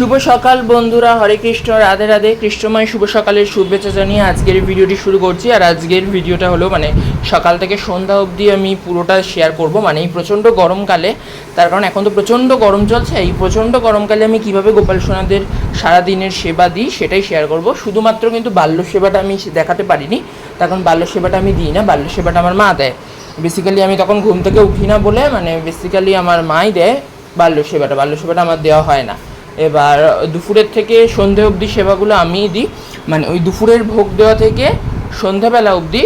শুভ সকাল বন্ধুরা, হরে কৃষ্ণ, রাধে রাধে। কৃষ্ণময় শুভ সকালের শুভেচ্ছা জানিয়ে আজকের ভিডিওটি শুরু করছি। আর আজকের ভিডিওটা হলো মানে সকাল থেকে সন্ধ্যা অবধি আমি পুরোটা শেয়ার করব। মানে এই প্রচণ্ড গরমকালে, তার কারণ এখন তো প্রচণ্ড গরম চলছে। এই প্রচণ্ড গরমকালে আমি কীভাবে গোপাল সোনাদের সারাদিনের সেবা দিই, সেটাই শেয়ার করব। শুধুমাত্র কিন্তু বাল্য সেবাটা আমি দেখাতে পারিনি। তার কারণ বাল্য সেবাটা আমি দিই না, বাল্য সেবাটা আমার মা দেয়। বেসিক্যালি আমি তখন ঘুম থেকে উঠি না বলে মানে বেসিক্যালি আমার মাই দেয় বাল্য সেবাটা। বাল্য সেবাটা আমার দেওয়া হয় না। এবার দুপুরের থেকে সন্ধে অবধি সেবাগুলো আমিই দিই। মানে ওই দুপুরের ভোগ দেওয়া থেকে সন্ধ্যাবেলা অবধি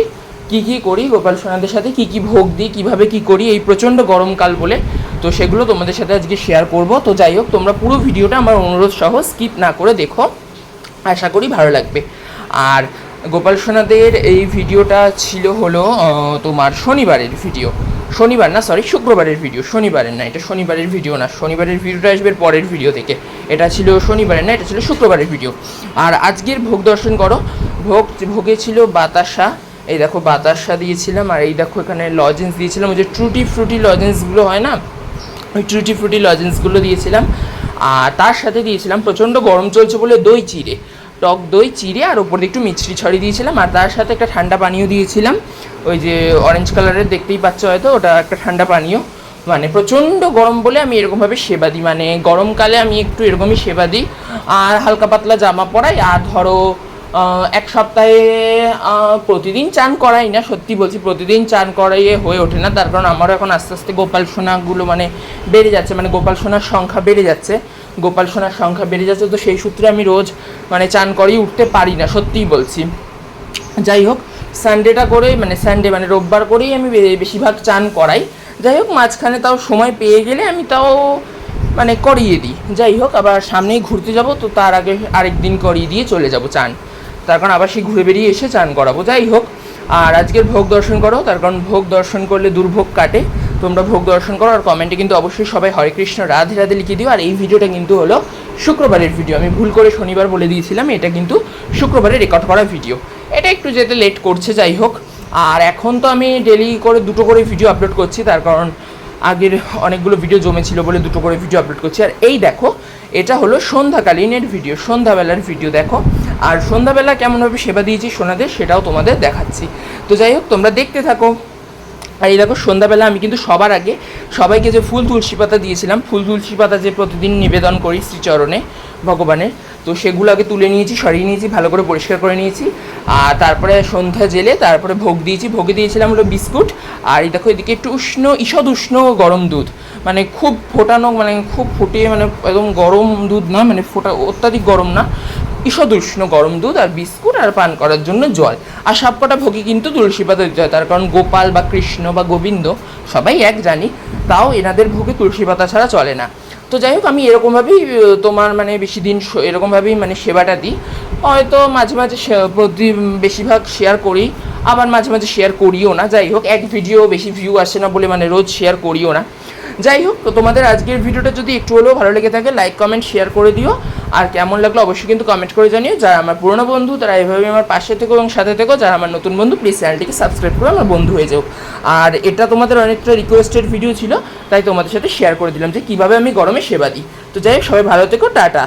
কী কী করি, গোপাল সোনাদের সাথে কী কী ভোগ দিই, কীভাবে কী করি, এই প্রচণ্ড গরমকাল বলে। তো সেগুলো তোমাদের সাথে আজকে শেয়ার করব। তো যাই হোক, তোমরা পুরো ভিডিওটা আমার অনুরোধ সহ স্কিপ না করে দেখো। আশা করি ভালো লাগবে। আর গোপাল সোনাদের এই ভিডিওটা ছিল হলো তোমার শনিবারের ভিডিও শনিবার না সরি শুক্রবারের ভিডিও শনিবারের না, এটা শনিবারের ভিডিও না, শনিবারের ভিডিওটা আসবে পরের ভিডিও থেকে। এটা ছিল শনিবারের না, এটা ছিল শুক্রবারের ভিডিও আর আজকের ভোগ দর্শন করো, ভোগ, ভোগে ছিল বাতাসা, এই দেখো বাতাসা দিয়েছিলাম, আর এই দেখো এখানে লজেন্স দিয়েছিলাম, ওই যে ট্রুটি ফ্রুটি লজেন্সগুলো হয় না, ওই ট্রুটি ফ্রুটি লজেন্সগুলো দিয়েছিলাম, আর তার সাথে দিয়েছিলাম প্রচণ্ড গরম চলছে বলে দই চিড়ে। টক দই, চিড়ে আর ওপর দিয়ে একটু মিছরি ছড়িয়ে দিয়েছিলাম। আর তার সাথে একটা ঠান্ডা পানীয় দিয়েছিলাম। ওই যে অরেঞ্জ কালারের দেখতেই পাচ্ছ হয়তো, ওটা একটা ঠান্ডা পানীয়। মানে প্রচণ্ড গরম বলে আমি এরকমভাবে সেবা দিই। মানে গরমকালে আমি একটু এরকমই সেবা দিই। আর হালকা পাতলা জামা পরাই। আর ধরো এক সপ্তাহে প্রতিদিন চান করাই না, সত্যি বলছি, প্রতিদিন চান করাইয়ে হয়ে ওঠে না। তার কারণ আমারও এখন আস্তে আস্তে গোপাল সোনাগুলো মানে বেড়ে যাচ্ছে মানে গোপাল সোনার সংখ্যা বেড়ে যাচ্ছে। গোপাল সোনার সংখ্যা বেড়ে যাচ্ছে, তো সেই সূত্রে আমি রোজ মানে চান করেই উঠতে পারি না, সত্যিই বলছি। যাই হোক সানডেটা করে মানে সানডে মানে রোববার করেই আমি বেশিরভাগ চান করাই। যাই হোক, মাঝখানে তাও সময় পেয়ে গেলে আমি তাও মানে করিয়ে দিই। যাই হোক, আবার সামনেই ঘুরতে যাব, তো তার আগে আরেক দিন করিয়ে দিয়ে চলে যাব চান। তার কারণ আবার সেই ঘুরে বেরিয়ে এসে চান করাবো। যাই হোক, আর আজকের ভোগ দর্শন করো, তার কারণ ভোগ দর্শন করলে দুর্ভোগ কাটে। তোমরা ভোগ দর্শন করো, আর কমেন্টে কিন্তু অবশ্যই সবাই হরে কৃষ্ণ, রাধে রাধে লিখে দিও। আর এই ভিডিওটা কিন্তু হলো শুক্রবারের ভিডিও। আমি ভুল করে শনিবার বলে দিয়েছিলাম, এটা কিন্তু শুক্রবারে রেকর্ড করা ভিডিও এটা একটু যেতে লেট করছে, যাই হোক। আর এখন তো আমি ডেলি করে দুটো করে ভিডিও আপলোড করছি, তার কারণ আগের অনেকগুলো ভিডিও জমেছিল বলে দুটো করে ভিডিও আপলোড করছি। আর এই দেখো, এটা হলো সন্ধ্যাকালীনের ভিডিও সন্ধ্যাবেলার ভিডিও দেখো। আর সন্ধ্যাবেলা কেমনভাবে সেবা দিয়েছি সোনাদের, সেটাও তোমাদের দেখাচ্ছি। তো যাই হোক, তোমরা দেখতে থাকো। আর এই দেখো, সন্ধ্যাবেলা আমি কিন্তু সবার আগে সবাইকে যে ফুল তুলসী পাতা দিয়েছিলাম, ফুল তুলসী পাতা যে প্রতিদিন নিবেদন করি শ্রীচরণে ভগবানের, তো সেগুলো আগে তুলে নিয়েছি, সরিয়ে নিয়েছি, ভালো করে পরিষ্কার করে নিয়েছি। আর তারপরে সন্ধ্যা জেলে তারপরে ভোগ দিয়েছি, ভোগে দিয়েছিলাম হলো বিস্কুট। আর এই দেখো, এদিকে একটু উষ্ণ ঈষদ উষ্ণ গরম দুধ মানে খুব ফোটানো মানে খুব ফুটিয়ে মানে একদম গরম দুধ না মানে ফোটা, অত্যাধিক গরম না। ঈষদ উষ্ণ গরম দুধ আর বিস্কুট আর পান করার জন্য জল আর সবকটা ভোগে কিন্তু তুলসী পাতা দিতে হয় তার কারণ গোপাল বা কৃষ্ণ বা গোবিন্দ সবাই এক জানি, তাও এনাদের ভোগে তুলসী পাতা ছাড়া চলে না। তো যাই হোক, আমি এরকমভাবেই তোমার মানে বেশি দিন এরকমভাবেই মানে সেবাটা দিই। হয়তো মাঝে মাঝে প্রতি বেশিরভাগ শেয়ার করি, আবার মাঝে মাঝে শেয়ার করিও না। যাই হোক, এক ভিডিও বেশি ভিউ আসে না বলে মানে রোজ শেয়ার করিও না। যাই হোক, তো তোমাদের আজকের ভিডিওটা যদি একটু হলেও ভালো লেগে থাকে লাইক কমেন্ট শেয়ার করে দিও। আর কেমন লাগল অবশ্যই কিন্তু কমেন্ট করে জানিও। যারা আমার পুরনো বন্ধু, তারা এভাবে আমার পাশে থেকো এবং সাথে থেকো। যারা আমার নতুন বন্ধু প্লিজ চ্যানেলটিকে সাবস্ক্রাইব করে আমার বন্ধু হয়ে যাও। আর এটা তোমাদের অনেকটা রিকোয়েস্টেড ভিডিও ছিল, তাই তোমাদের সাথে শেয়ার করে দিলাম যে কীভাবে আমি গরমে সেবা দিই। তো যাই হোক, সবাই ভালো থেকো, টাটা।